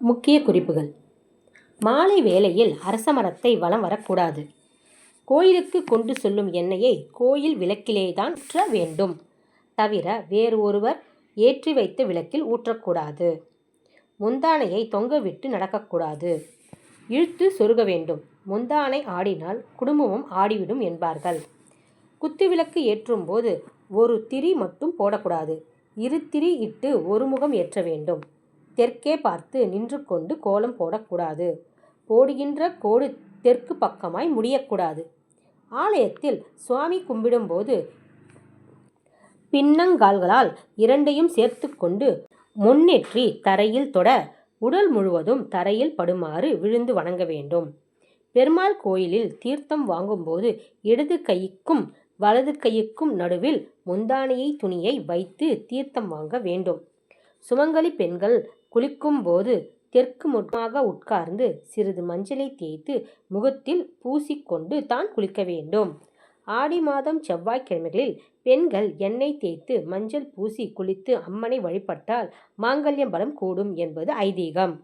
முக்கிய குறிப்புகள். மாலை வேளையில் அரச மரத்தை வலம் வரக்கூடாது. கோயிலுக்கு கொண்டு செல்லும் எண்ணெயை கோயில் விளக்கிலே தான் ஊற்ற வேண்டும். தவிர வேறு ஒருவர் ஏற்றி வைத்த விளக்கில் ஊற்றக்கூடாது. முந்தானையை தொங்கவிட்டு நடக்கக்கூடாது. இழுத்து சொருக வேண்டும். முந்தானை ஆடினால் குடும்பமும் ஆடிவிடும் என்பார்கள். குத்துவிளக்கு ஏற்றும் போது ஒரு திரி மட்டும் போடக்கூடாது. இரு திரி இட்டு ஒரு முகம் ஏற்ற வேண்டும். தெற்கே பார்த்து நின்று கொண்டு கோலம் போடக்கூடாது. போடுகின்ற கோடு தெற்கு பக்கமாய் முடியக்கூடாது. ஆலயத்தில் சுவாமி கும்பிடும்போது பின்னங்கால்களால் இரண்டையும் சேர்த்து கொண்டு முன்னேற்றி தரையில் தொட உடல் முழுவதும் தரையில் படுமாறு விழுந்து வணங்க வேண்டும். பெருமாள் கோயிலில் தீர்த்தம் வாங்கும்போது இடது கைக்கும் வலது கைக்கும் நடுவில் முந்தானையை துணியை வைத்து தீர்த்தம் வாங்க வேண்டும். சுமங்கலி பெண்கள் குளிக்கும்போது தெற்கு முகமாக உட்கார்ந்து சிறிது மஞ்சளை தேய்த்து முகத்தில் பூசிக்கொண்டு தான் குளிக்க வேண்டும். ஆடி மாதம் செவ்வாய்க்கிழமைகளில் பெண்கள் எண்ணெய் தேய்த்து மஞ்சள் பூசி குளித்து அம்மனை வழிபட்டால் மாங்கல்யம் பலம் கூடும் என்பது ஐதீகம்.